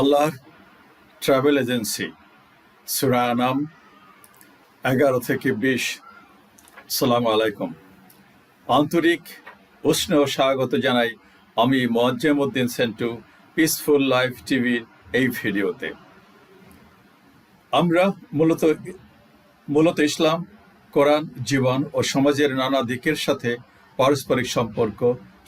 আল্লাহর travel agency সুরানাম এগারো থেকে বিশ। সালাম আলাইকুম। আন্তরিক উষ্ণ স্বাগত জানাই আমি মোয়াজ্জেম উদ্দিন সেন্টু পিসফুল লাইফ টিভির এই ভিডিওতে। আমরা মূলত মূলত ইসলাম, কোরআন, জীবন ও সমাজের নানা দিকের সাথে পারস্পরিক সম্পর্ক,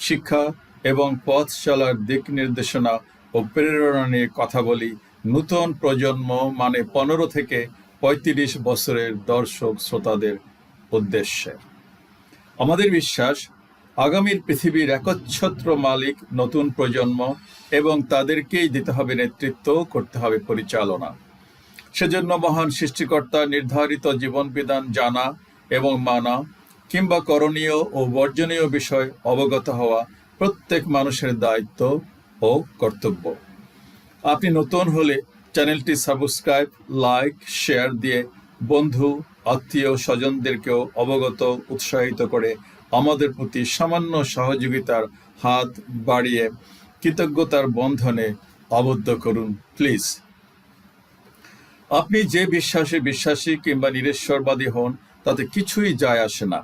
শিক্ষা এবং পথ চলার দিক নির্দেশনা ও প্রেরণা নিয়ে কথা বলি। নূতন প্রজন্ম মানে পনেরো থেকে পঁয়ত্রিশ বছরের দর্শক শ্রোতাদের উদ্দেশ্যে। আমাদের বিশ্বাস, আগামীর পৃথিবীর একচ্ছত্র মালিক নতুন প্রজন্ম এবং তাদেরকেই দিতে হবে নেতৃত্ব, করতে হবে পরিচালনা। সেজন্য মহান সৃষ্টিকর্তা নির্ধারিত জীবন বিধান জানা এবং মানা কিংবা করণীয় ও বর্জনীয় বিষয় অবগত হওয়া প্রত্যেক মানুষের দায়িত্ব। ও কর্তব্য। আপনি নতুন হলে চ্যানেলটি সাবস্ক্রাইব, লাইক, শেয়ার দিয়ে বন্ধু, আত্মীয়, স্বজনদেরকেও অবগত, উৎসাহিত করে আমাদের প্রতি সামান্য সহযোগিতার হাত বাড়িয়ে কৃতজ্ঞতার বন্ধনে আবদ্ধ করুন, প্লিজ। আপনি যে বিশ্বাসে বিশ্বাসী কিংবা নিরেশ্বরবাদী হন, তাতে কিছুই যায় আসে না।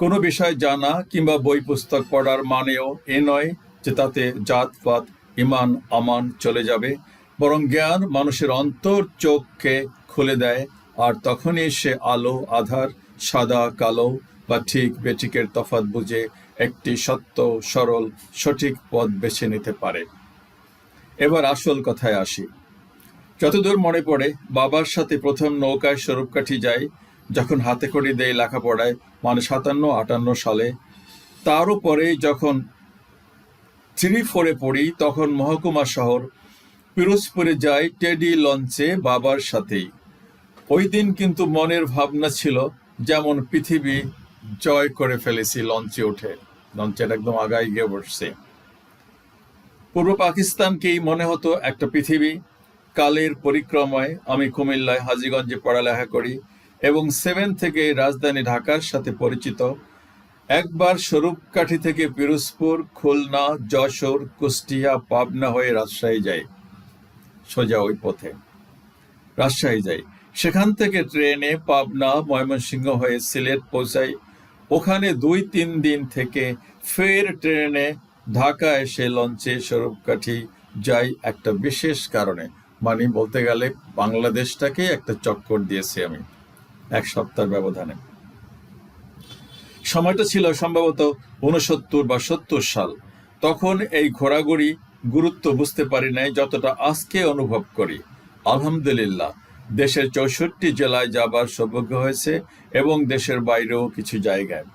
কোনো বিষয় জানা কিংবা বই পুস্তক পড়ার মানেও এ নয় যে তাতে জাতপাত ইমান আমান চলে যাবে, বরং জ্ঞান মানুষের অন্তর চোখকে খুলে দেয়, আর তখনই সে আলো, আধার, সাদা, কালো বা ঠিক বেঠিকের তফাৎ বুঝে একটি সত্য, সরল, সঠিক পথ বেছে নিতে পারে। এবার আসল কথায় আসি। যতদূর মনে পড়ে, বাবার সাথে প্রথম নৌকায় স্বরূপকাঠি যায়, যখন হাতে খড়ি দেয় লেখাপড়ায় মানে সাতান্ন আটান্ন সালে। তারও পরে যখন থ্রি ফোরে পড়ি, তখন মহকুমা শহর পিরোজপুরে যাই টেডি লঞ্চে বাবার সাথেই। ওই দিন কিন্তু মনের ভাবনা ছিল যেমন পৃথিবী জয় করে ফেলেছি লঞ্চে উঠে। লঞ্চের একদম আগায় গিয়ে বসছে। পূর্ব পাকিস্তানকেই মনে হতো একটা পৃথিবী। কালের পরিক্রমায় আমি কুমিল্লায় হাজিগঞ্জে পড়ালেখা করি এবং সেভেন থেকে রাজধানী ঢাকার সাথে পরিচিত। একবার স্বরূপকাঠি থেকে পিরোজপুর, খুলনা, যশোর, কুষ্টিয়া, পাবনা হয়ে রাজশাহী যাই সোজা ওই পথে। রাজশাহী যাই সেখান থেকে ট্রেনে পাবনা, ময়মনসিংহ হয়ে সিলেট পৌঁছাই। ওখানে দুই তিন দিন থেকে ফের ট্রেনে ঢাকা এসে লঞ্চে স্বরূপকাঠি যাই একটা বিশেষ কারণে। মানে বলতে গেলে বাংলাদেশটাকে একটা চক্কর দিয়েছি আমি এক সপ্তাহ ব্যবধানে। সময়টা ছিল সম্ভবত উনসত্তর বা সত্তর সাল। তখন এই ঘোরাঘুরি গুরুত্ব বুঝতে পারি নাই যতটা আজকে অনুভব করি। আলহামদুলিল্লাহ, দেশের চৌষট্টি জেলায় যাবার সৌভাগ্য হয়েছে এবং দেশের বাইরেও কিছু জায়গায়।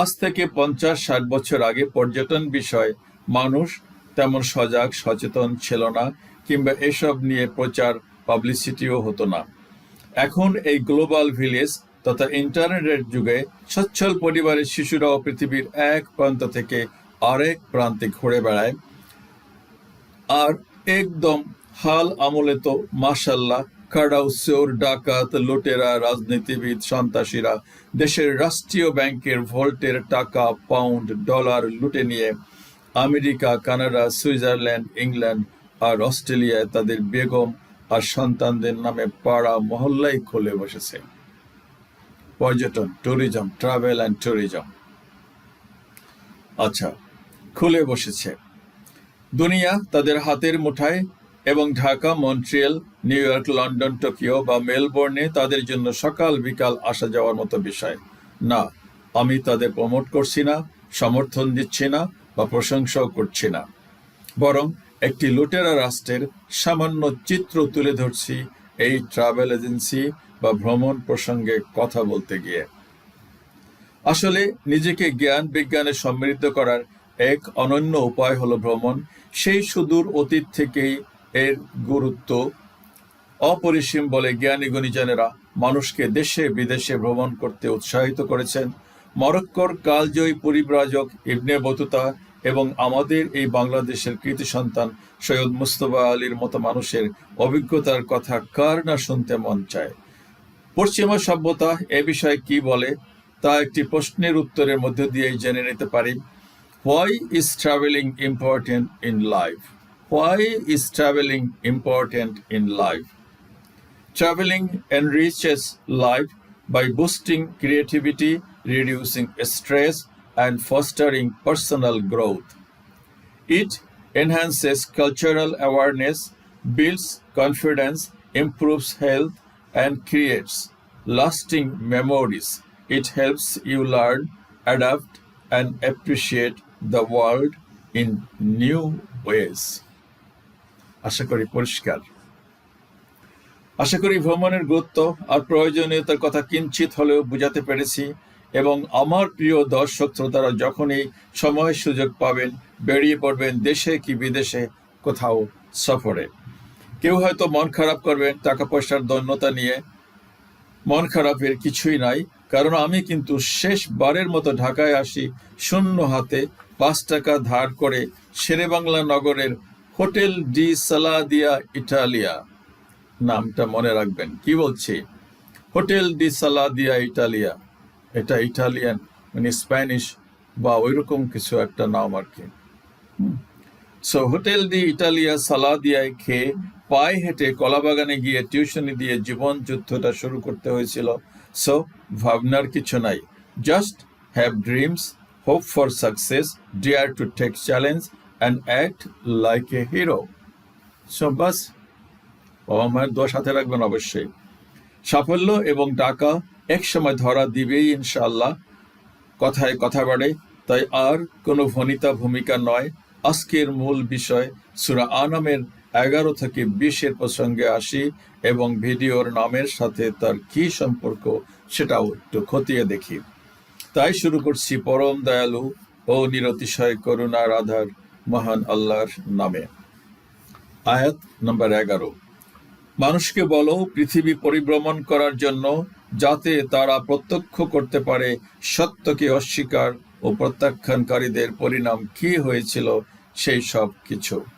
আজ থেকে পঞ্চাশ ষাট বছর আগে পর্যটন বিষয় মানুষ তেমন সজাগ, সচেতন ছিল না কিংবা এসব নিয়ে প্রচার, পাবলিসিটিও হতো না। এখন এই গ্লোবাল ভিলেজ তথা ইন্টারনেটের যুগে সচ্ছল পরিবারের শিশুরাও পৃথিবীর এক প্রান্ত থেকে আরেক প্রান্তে ঘুরে বেড়ায়। আর একদম হাল আমলে তো মাসাল্লাহ চোর ডাকাত, লুটেরা, রাজনীতিবিদ, সন্ত্রাসীরা দেশের রাষ্ট্রীয় ব্যাংকের ভোল্টের টাকা, পাউন্ড, ডলার লুটে নিয়ে আমেরিকা, কানাডা, সুইজারল্যান্ড, ইংল্যান্ড আর অস্ট্রেলিয়ায় তাদের বেগম আর সন্তানদের নামে পাড়া মহল্লাই খুলে বসেছে। পর্যটন ট্যুরিজম ট্রাভেল অ্যান্ড ট্যুরিজম আচ্ছা খুলে বসেছে। দুনিয়া তাদের হাতের মুঠায় এবং Dhaka, Montreal, New York, London, Tokyo বা মেলবোর্নে তাদের জন্য সকাল বিকাল আসা যাওয়ার মতো বিষয়। না, আমি তাদের প্রমোট করছি না, সমর্থন দিচ্ছি না বা প্রশংসাও করছি না। বরং একটি লুটেরা রাষ্ট্রের সামান্য চিত্র তুলে ধরছি, এই ট্রাভেল এজেন্সি ভ্রমণ প্রসঙ্গে কথা বলতে গিয়ে। আসলে নিজেকে জ্ঞান বিজ্ঞানে সমৃদ্ধ করার এক অনন্য উপায় হলো ভ্রমণ। সেই সুদূর অতীত থেকেই এর গুরুত্ব। অপরিসীম বলে জ্ঞানী গুণীজনেরা মানুষকে দেশে বিদেশে ভ্রমণ করতে উৎসাহিত করেছেন। মরক্কোর কালজয়ী পরিব্রাজক ইবনে বতুতা এবং আমাদের এই বাংলাদেশের কৃতি সন্তান সৈয়দ মুস্তফা আলীর মতো মানুষের অভিজ্ঞতার কথা কার না শুনতে মন চায়? পশ্চিমা সভ্যতা এ বিষয়ে কি বলে, তা একটি প্রশ্নের উত্তরের মধ্য দিয়ে জেনে নিতে পারি। Why is travelling important in life why is travelling important in life travelling enriches life by boosting creativity reducing stress and fostering personal growth it enhances cultural awareness builds confidence improves health and creates lasting memories. It helps you learn, adapt, and appreciate the world in new ways. আশা করি পরিষ্কার আশা করি ভ্রমণের গুরুত্ব আর প্রয়োজনীয়তার কথা কিঞ্চিত হলেও বুঝাতে পেরেছি এবং আমার প্রিয় দর্শক শ্রোতারা যখনই সময় সুযোগ পাবেন বেরিয়ে পড়বেন দেশে কি বিদেশে কোথাও সফরে কেউ হয়তো মন খারাপ করবেন টাকা পয়সার দৈন্যতা নিয়ে। মন খারাপের কিছুই নাই, কারণ আমি কিন্তু শেষবারের মতো ঢাকায় আসি শূন্য হাতে পাঁচ টাকা ধার করে শেরেবাংলা নগরের হোটেল ডি সালাদিয়া ইটালিয়া। নামটা মনে রাখবেন, কি বলছি? Hotel D সালাদিয়া Italia. এটা ইটালিয়ান মানে স্প্যানিশ বা ওইরকম কিছু একটা নাম আর কি। সো হোটেল ডি ইটালিয়া সালাদিয়ায় খেয়ে পায়ে হেঁটে কলাবাগানে গিয়ে টিউশনি দিয়ে জীবন যুদ্ধটা শুরু করতে হয়েছিল। সো, ভাবনার কিছু নাই। Just have dreams hope for success dare to take challenge and act like a hero so বাস, বাবা মায়ের দোয়া সাথে রাখবেন অবশ্যই। সাফল্য এবং টাকা একসময় ধরা দিবেই ইনশাআল্লাহ। কথায় কথা বাড়ে, তাই আর কোনো ভনিতা ভূমিকা নয়। আজকের মূল বিষয়, সুরা আনামের এগারো থেকে বিশের প্রসঙ্গে আসি এবং ভিডিওর নামের সাথে তার কি সম্পর্ক সেটাও একটু খতিয়ে দেখি। তাই শুরু করছি পরম দয়ালু ও নিরতিশয় করুণার আধার মহান আল্লাহর নামে। আয়াত নম্বর এগারো। মানুষকে বলো, পৃথিবী পরিভ্রমণ করার জন্য যাতে তারা প্রত্যক্ষ করতে পারে সত্যকে অস্বীকার ও প্রত্যাখ্যানকারীদের পরিণাম কি হয়েছিল সেই সব কিছু।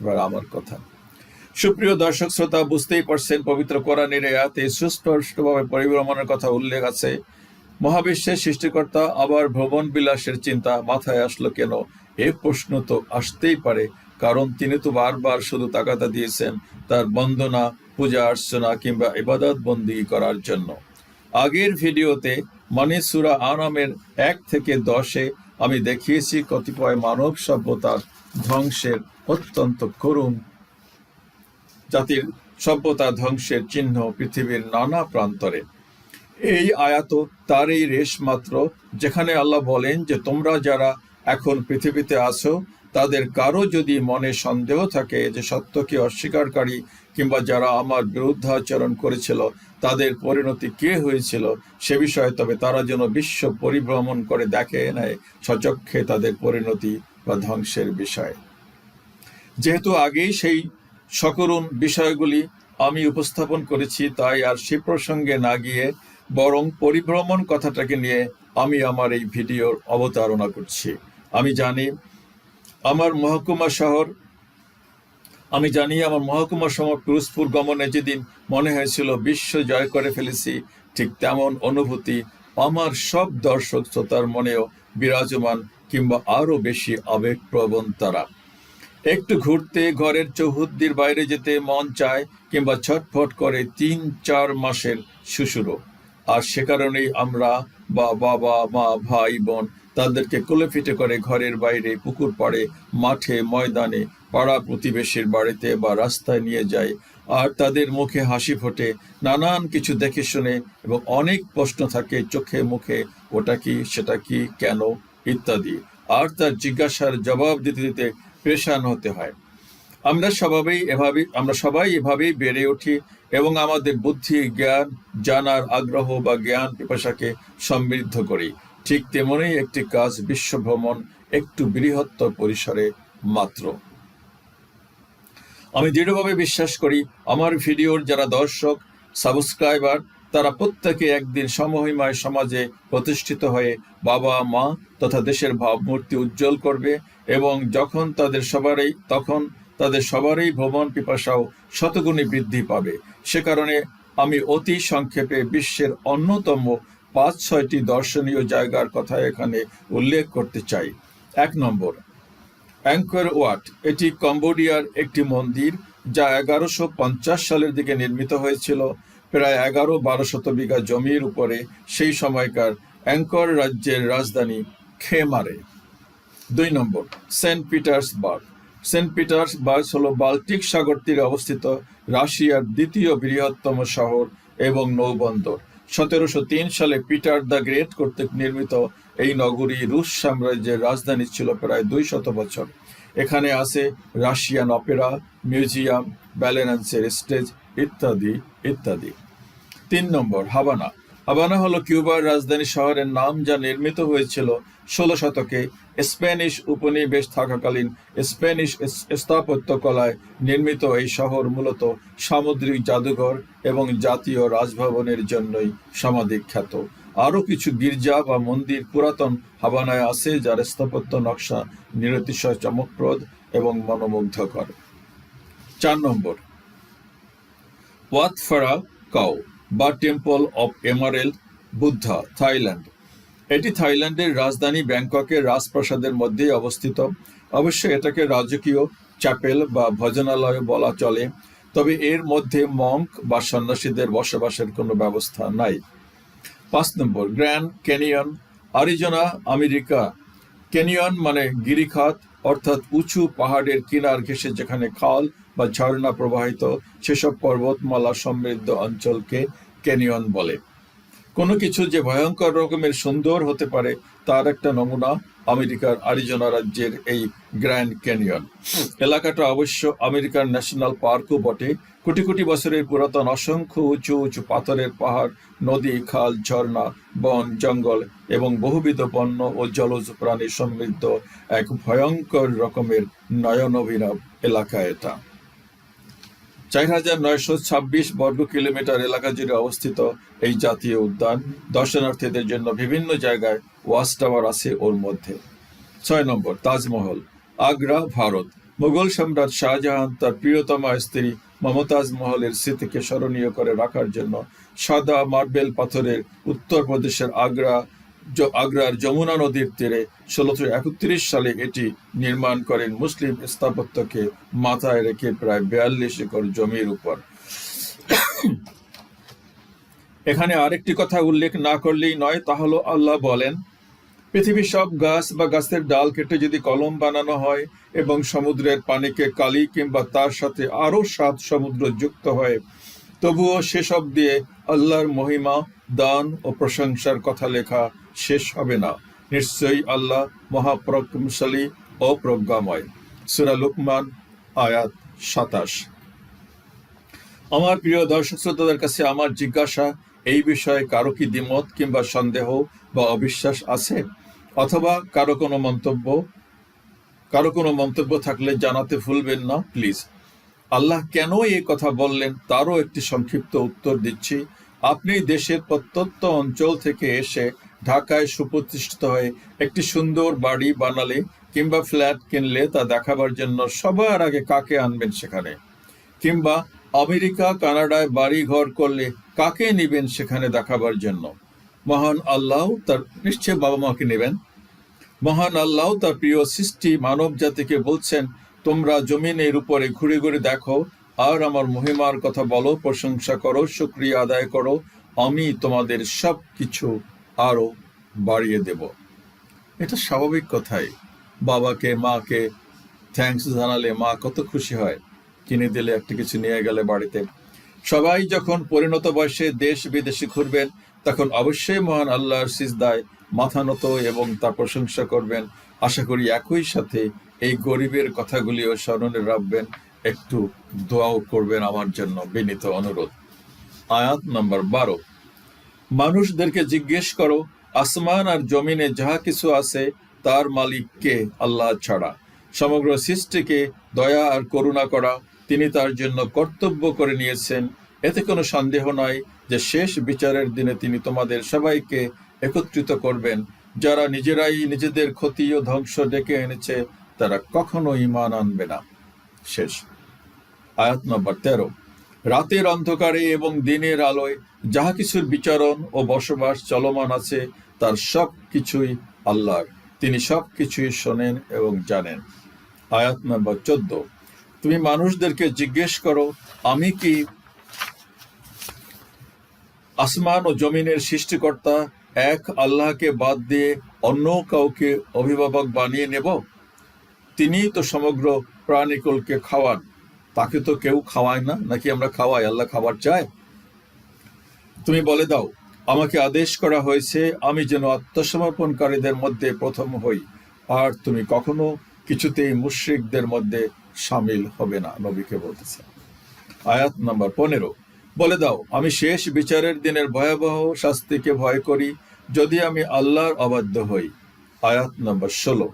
এবার আমার কথা। সুপ্রিয় দর্শক, শ্রোতা, বুঝতেই পারছেন, পবিত্র কোরআনের আয়াতে সুস্পষ্টভাবে পরিভ্রমণের কথা উল্লেখ আছে। মহাবিশ্বের সৃষ্টিকর্তা আবার ভ্রমণ বিলাসের চিন্তা মাথায় আসলো কেন? এ প্রশ্ন তো আসতেই পারে, কারণ তিনি তো বারবার শুধু তাকাতা দিয়েছেন তার বন্দনা, পূজা অর্চনা কিংবা ইবাদত বন্দি করার জন্য। আগের ভিডিওতে মানে সুরা আনামের এক থেকে দশে আমি দেখিয়েছি কতিপয় মানব সভ্যতার ধ্বংসের অত্যন্ত করুণ জাতির সভ্যতা ধ্বংসের চিহ্ন পৃথিবীর নানা প্রান্তরে। এই আয়াত তারই রেশ মাত্র, যেখানে আল্লাহ বলেন যে, তোমরা যারা এখন পৃথিবীতে আছো, তাদের কারও যদি মনে সন্দেহ থাকে যে, সত্যকে অস্বীকারী কিংবা যারা আমার বিরুদ্ধাচরণ করেছিল, তাদের পরিণতি কে হয়েছিল সে বিষয়ে তবে তারা যেন বিশ্ব পরিভ্রমণ করে দেখে নেয় সচক্ষে তাদের পরিণতি বা ধ্বংসের বিষয়। যেহেতু আগেই সেই সকরুণ বিষয়গুলি আমি উপস্থাপন করেছি, তাই আর সে প্রসঙ্গে না গিয়ে বরং পরিভ্রমণ কথাটাকে নিয়ে আমি আমার এই ভিডিওর অবতারণা করছি। আমি জানি আমার মহকুমা শহর, আমি জানি আমার মহকুমা শহর পিরোজপুর গমনে যেদিন মনে হয়েছিল বিশ্ব জয় করে ফেলেছি, ঠিক তেমন অনুভূতি আমার সব দর্শক শ্রোতার মনেও বিরাজমান কিংবা আরও বেশি আবেগপ্রবণ তারা। একটু ঘুরতে ঘরের চৌহদ্দির বাইরে যেতে মন চায় কিংবা ছটফট করে তিন চার মাসের শুশুরো আর সে কারণেই আমরা বা বাবা, মা, ভাই, বোন তাদেরকে কোলে ফিটে করে ঘরের বাইরে পুকুর পাড়ে, মাঠে, ময়দানে, পাড়া প্রতিবেশীর বাড়িতে বা রাস্তায় নিয়ে যায় আর তাদের মুখে হাসি ফোটে, নানান কিছু দেখে শুনে এবং অনেক প্রশ্ন থাকে চোখে মুখে, ওটা কি, সেটা কি, কেন? ইত্যাদি। আর তার জিজ্ঞাসার জবাব দিতে দিতে পেশান হতে হয়। আমরা স্বভাবেই এভাবে আমরা সবাই এভাবেই বেড়ে উঠি এবং আমাদের বুদ্ধি, জ্ঞান, জানার আগ্রহ বা জ্ঞান পিপাসাকে সমৃদ্ধ করি। ঠিক তেমনই একটি কাজ বিশ্ব ভ্রমণ একটু বৃহত্তর পরিসরে মাত্র। আমি দৃঢ়ভাবে বিশ্বাস করি, আমার ভিডিওর যারা দর্শক, সাবস্ক্রাইবার, তারা প্রত্যেকে একদিন সমহিমায় সমাজে প্রতিষ্ঠিত হয়ে বাবা মা তথা দেশের ভাবমূর্তি উজ্জ্বল করবে এবং যখন তাদের সবারই তখন তাদের সবারই ভ্রমণ পিপাসাও শতগুণী বৃদ্ধি পাবে। সে কারণে আমি অতি সংক্ষেপে বিশ্বের অন্যতম পাঁচ, ছয়টি দর্শনীয় জায়গার কথা এখানে উল্লেখ করতে চাই। এক নম্বর অ্যাঙ্কর ওয়াট। এটি কম্বোডিয়ার একটি মন্দির যা এগারোশো সালের দিকে নির্মিত হয়েছিল। প্রায় এগারো, বারো শত বিঘা জমির উপরে সেই সময়কার অ্যাঙ্কর রাজ্যের রাজধানী খেমারে। দুই নম্বর, সেন্ট পিটার্সবার্গ। সেন্ট পিটার্সবার্গ হল বাল্টিক সাগর তীরে অবস্থিত রাশিয়ার দ্বিতীয় বৃহত্তম শহর এবং নৌবন্দর। সতেরোশো তিন সালে পিটার দ্য গ্রেট কর্তৃক নির্মিত এই নগরী রুশ সাম্রাজ্যের রাজধানী ছিল প্রায় দুই শত বছর। এখানে আছে রাশিয়ান অপেরা, মিউজিয়াম, ব্যালেন্সের স্টেজ ইত্যাদি ইত্যাদি। তিন নম্বর হাবানা হাবানা হলো কিউবার রাজধানী শহরের নাম যা নির্মিত হয়েছিল ষোলো শতকে। স্প্যানিশ উপনিবেশ থাকাকালীন স্প্যানিশ স্থাপত্য কলায় নির্মিত এই শহর মূলত সামুদ্রিক জাদুঘর এবং জাতীয় রাজভবনের জন্যই সমাধিক খ্যাত আরও কিছু গির্জা বা মন্দির পুরাতন হাবানায় আছে যার স্থাপত্য নকশা নিরতিশয় চমকপ্রদ এবং মনোমুগ্ধকর। চার নম্বর। Wat Phra Kaew. বা temple of emerald Buddha Thailand এটি থাইল্যান্ডের রাজধানী ব্যাংককের রাজপ্রাসাদের মধ্যেই অবস্থিত। অবশ্য এটাকে রাজকীয় চ্যাপেল বা ভজনালয় বলা চলে, তবে এর মধ্যে মঙ্ক বা সন্ন্যাসীদের বসবাসের কোনো ব্যবস্থা নাই। পাঁচ নম্বর Grand Canyon Arizona America canyon মানে গিরিখাত, অর্থাৎ উঁচু পাহাড়ের কিনার ঘেঁষে যেখানে খাল বা ঝর্ণা প্রবাহিত সেসব পর্বতমালা সমৃদ্ধ অঞ্চলকে ক্যানিয়ন বলে। কোনো কিছু যে ভয়ঙ্কর রকমের সুন্দর হতে পারে, তার একটা নমুনা আমেরিকার আরিজোনা রাজ্যের এই গ্র্যান্ড ক্যানিয়ন। এলাকাটা অবশ্য আমেরিকার ন্যাশনাল পার্কও বটে। কোটি কোটি বছরের পুরাতন অসংখ্য উঁচু উঁচু পাথরের পাহাড়, নদী, খাল, ঝর্ণা, বন, জঙ্গল এবং বহুবিধ বন্য ও জলজ প্রাণী সমৃদ্ধ এক ভয়ঙ্কর রকমের নয়ন অভিনব এলাকা এটা। চার হাজার নয়শো ছাব্বিশ বর্গ কিলোমিটার এলাকা জুড়ে অবস্থিত এই জাতীয় উদ্যান দর্শনার্থীদের জন্য বিভিন্ন জায়গায় ওয়াচ টাওয়ার আছে ওর মধ্যে। ছয় নম্বর, তাজমহল, আগ্রা, ভারত। মুঘল সম্রাট শাহজাহান তার প্রিয়তমা স্ত্রী মমতাজ মহলের স্মৃতিকে স্মরণীয় করে রাখার জন্য সাদা মার্বেল পাথরের উত্তরপ্রদেশের আগ্রা আগ্রার যমুনা নদীর তীরে ষোলোশো একত্রিশ সালে এটি নির্মাণ করেন মুসলিম স্থাপত্যকে মাথায় রেখে প্রায় বিয়াল্লিশ একর জমির উপর। এখানে আরেকটি কথা উল্লেখ না করলেই নয়, তা হলো আল্লাহ বলেন, পৃথিবীর সব গাছ বা গাছের ডাল কেটে যদি কলম বানানো হয় এবং সমুদ্রের পানিকে কালি কিংবা তার সাথে আরও সাত সমুদ্র যুক্ত হয়, তবুও সেসব দিয়ে আল্লাহর মহিমা, দান ও প্রশংসার কথা লেখা শেষ হবে না। নিশ্চয়ই আল্লাহ মহাপ্রকমশালী ও প্রজ্ঞাময়। সুরা লুকমান, আয়াত সাতাশ। আমার প্রিয় দর্শক শ্রোতাদের কাছে আমার জিজ্ঞাসা, এই বিষয়ে কারও কি দ্বিমত কিংবা সন্দেহ বা অবিশ্বাস আছে? অথবা কারও কোনো মন্তব্য? কারও কোনো মন্তব্য থাকলে জানাতে ভুলবেন না, প্লিজ। আল্লাহ কেন এই কথা বললেন তারও একটি সংক্ষিপ্ত উত্তর দিচ্ছি। আপনি দেশের প্রত্যন্ত অঞ্চল থেকে এসে ঢাকায় সুপ্রতিষ্ঠিত হয়ে একটি সুন্দর বাড়ি বানালে কিংবা ফ্ল্যাট কিনলে তা দেখাবার জন্য সবার আগে কাকে আনবেন সেখানে? কিংবা আমেরিকা, কানাডায় বাড়ি ঘর করলে কাকে নেবেন সেখানে দেখাবার জন্য? মহান আল্লাহ তার, নিশ্চয় বাবা মাকে নেবেন। মহান আল্লাহ তার প্রিয় সৃষ্টি মানব জাতিকে বলছেন, তোমরা জমিনের উপরে ঘুরে ঘুরে দেখো, আর আমার মহিমার কথা বলো, প্রশংসা করো, শুক্রিয়া আদায় করো, আমি তোমাদের সব কিছু আরও বাড়িয়ে দেব। এটা স্বাভাবিক কথাই। বাবাকে, মাকে থ্যাঙ্কস জানালে মা কত খুশি হয়। কিনে দিলে একটা কিছু নিয়ে গেলে বাড়িতে। সবাই যখন পরিণত বয়সে দেশ বিদেশে ঘুরবেন, তখন অবশ্যই মহান আল্লাহর সিজদায় মাথা নত এবং তার প্রশংসা করবেন। আশা করি একই সাথে এই গরিবের কথাগুলিও স্মরণে রাখবেন। একটু দোয়াও করবেন আমার জন্য বিনীত অনুরোধ। আয়াত নম্বর বারো। মানুষদেরকে জিজ্ঞেস করো, আসমান আর জমিনে যাহা কিছু আছে, তার মালিক কে আল্লাহ ছাড়া। সমগ্র সৃষ্টিকে দয়া আর করুণা করা, তিনি তার জন্য কর্তব্য করে নিয়েছেন। এতে কোনো সন্দেহ নয় যে শেষ বিচারের দিনে তিনি তোমাদের সবাইকে একত্রিত করবেন। যারা নিজেরাই নিজেদের ক্ষতি ও ধ্বংস ডেকে এনেছে, তারা কখনো ইমান আনবে না। শেষ। আয়াত নম্বর তেরো। রাতের অন্ধকারে এবং দিনের আলোয় যাহা কিছুর বিচারণ ও বসবাস চলমান আছে, তার সব কিছুই আল্লাহর। তিনি সব কিছুই শোনেন এবং জানেন। আয়াত নম্বর চোদ্দ। তুমি মানুষদেরকে জিজ্ঞেস করো, আমি কি আসমান ও জমিনের সৃষ্টিকর্তা এক আল্লাহকে বাদ দিয়ে অন্য কাউকে অভিভাবক বানিয়ে নেব? তিনি তো সমগ্র প্রাণীকুলকে খাওয়ান। তাকে তো কেউ খাওয়ায় না, নাকি আমরা খাওয়াই? আল্লাহ খাবার চায়? তুমি বলে দাও, আমাকে আদেশ করা হয়েছে, আমি যেন আত্মসমর্পণকারীদের মধ্যে প্রথম হই, আর তুমি কখনো কিছুতেই মুশ্রিকদের মধ্যে সামিল হবে না, নবীকে বলতেছে। আয়াত নাম্বার পনেরো। বলে দাও, আমি শেষ বিচারের দিনের ভয়াবহ শাস্তিকে ভয় করি, যদি আমি আল্লাহর অবাধ্য হই। আয়াত নম্বর ষোলো।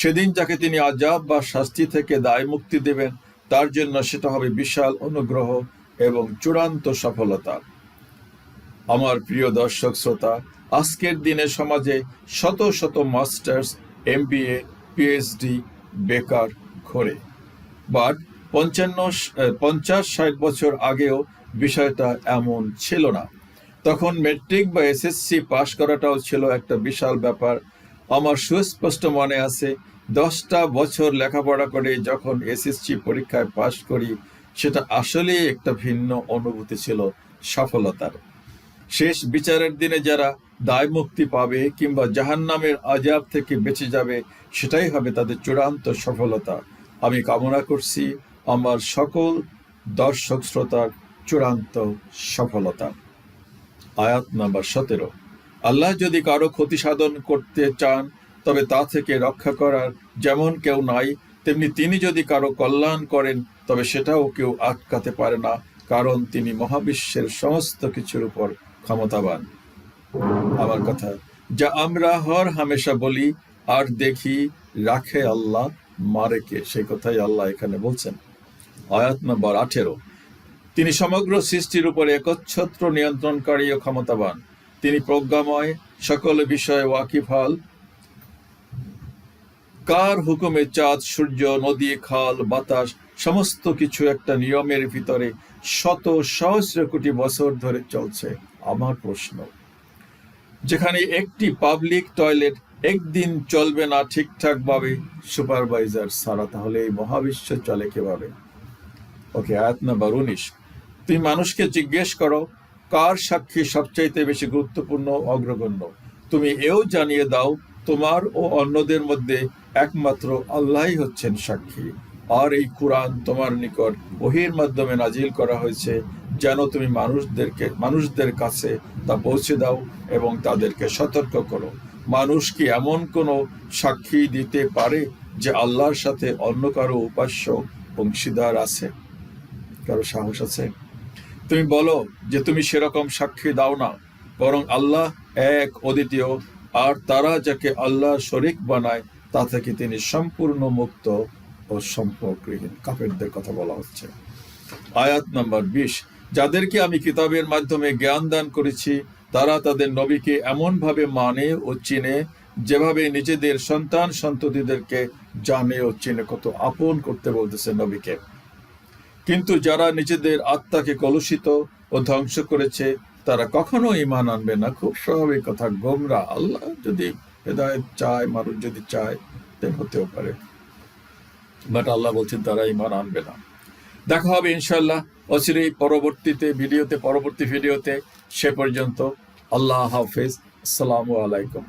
সেদিন যাকে তিনি আজাব বা শাস্তি থেকে দায় মুক্তি দেবেন তার জন্য সেটা হবে বিশাল অনুগ্রহ এবং চূড়ান্ত সফলতা। আমার প্রিয় দর্শক শ্রোতা, আজকের দিনে সমাজে শত শত মাস্টার্স, এমবিএ, পিএইচডি বেকার ঘোরে। বাট পঞ্চান্ন, পঞ্চাশ ষাট বছর আগেও বিষয়টা এমন ছিল না। তখন মেট্রিক বা এসএসসি পাশ করাটাও ছিল একটা বিশাল ব্যাপার। আমার সুস্পষ্ট মনে আছে দশটা বছর লেখাপড়া করে যখন এসএসসি পরীক্ষায় পাশ করি, সেটা আসলেই একটা ভিন্ন অনুভূতি ছিল সফলতার। শেষ বিচারের দিনে যারা দায় মুক্তি পাবে কিংবা জাহান্নামের আজাব থেকে বেঁচে যাবে, সেটাই হবে তাদের চূড়ান্ত সফলতা। আমি কামনা করছি আমার সকল দর্শক শ্রোতার চূড়ান্ত সফলতা। আয়াত নাম্বার সতেরো। আল্লাহ যদি কারও ক্ষতি সাধন করতে চান তবে তা থেকে রক্ষা করার যেমন কেউ নাই, তেমনি তিনি যদি কারও কল্যাণ করেন, তবে সেটাও কেউ আটকাতে পারে না, কারণ তিনি মহাবিশ্বের সমস্ত কিছুর উপর ক্ষমতাবান। আমার কথা, যা আমরা হর হামেশা বলি, আর দেখি রাখে আল্লাহ, মারে কে? সেই কথাই আল্লাহ এখানে বলছেন। আয়াত নম্বর আঠেরো। তিনি সমগ্র সৃষ্টির উপরে একচ্ছত্র নিয়ন্ত্রণকারী ও ক্ষমতাবান। তিনি প্রজ্ঞাময়, সকল বিষয়ে ওয়াকিফাল কার হুকুমে চাঁদ, সূর্য, নদী, খাল, বাতাস, সমস্ত কিছু একটা নিয়মের ভিতরে শত সহস্র কোটি বছর ধরে চলছে? আমার প্রশ্ন। যেখানে একটি পাবলিক টয়লেট একদিন চলবে না ঠিকঠাক ভাবে সুপারভাইজার সারা তাহলে এই মহাবিশ্ব চলে কীভাবে? ওকে আয়াত নাম্বার উনিশ। তুমি মানুষকে জিজ্ঞেস করো, কার সাক্ষী সবচাইতে বেশি গুরুত্বপূর্ণ, অগ্রগণ্য? তুমি এও জানিয়ে দাও, তোমার ও অন্যদের মধ্যে একমাত্র আল্লাহই হচ্ছেন সাক্ষী। আর এই কোরআন তোমার নিকট বহির মাধ্যমে নাজিল করা হয়েছে, যেন তুমি মানুষদেরকে, মানুষদের কাছে তা পৌঁছে দাও এবং তাদেরকে সতর্ক করো। মানুষ কি এমন কোনো সাক্ষী দিতে পারে যে আল্লাহর সাথে অন্য কারও উপাস্য অংশীদার আছে? কারও সাহস আছে? তুমি বলো যে তুমি সেরকম সাক্ষী দাও না, বরং আল্লাহ এক অদ্বিতীয়, আর তারা যাকে আল্লাহ শরিক বানায় তা থেকে তিনি সম্পূর্ণ মুক্ত ও সম্পর্কহীন। কাফেরদের কথা বলা হচ্ছে। আয়াত নাম্বার বিশ, যাদেরকে আমি কিতাবের মাধ্যমে জ্ঞান দান করেছি, তারা তাদের নবীকে এমনভাবে মানে ও চিনে, যেভাবে নিজেদের সন্তান সন্ততিদেরকে জানে ও চিনে। কত আপন করতে বলতেছে নবীকে। কিন্তু যারা নিজেদের আত্মাকে কলুষিত ও ধ্বংস করেছে, তারা কখনো ইমান আনবে না। খুব স্বাভাবিক কথা, গোমরা। আল্লাহ যদি হেদায়ত চায়, মানুষ যদি চায় তেন হতেও পারে। বাট আল্লাহ বলছেন, তারা ইমান আনবে না। দেখা হবে ইনশাল্লাহ অচিরেই পরবর্তীতে ভিডিওতে, পরবর্তী ভিডিওতে সে পর্যন্ত আল্লাহ হাফেজ। আসসালামু আলাইকুম।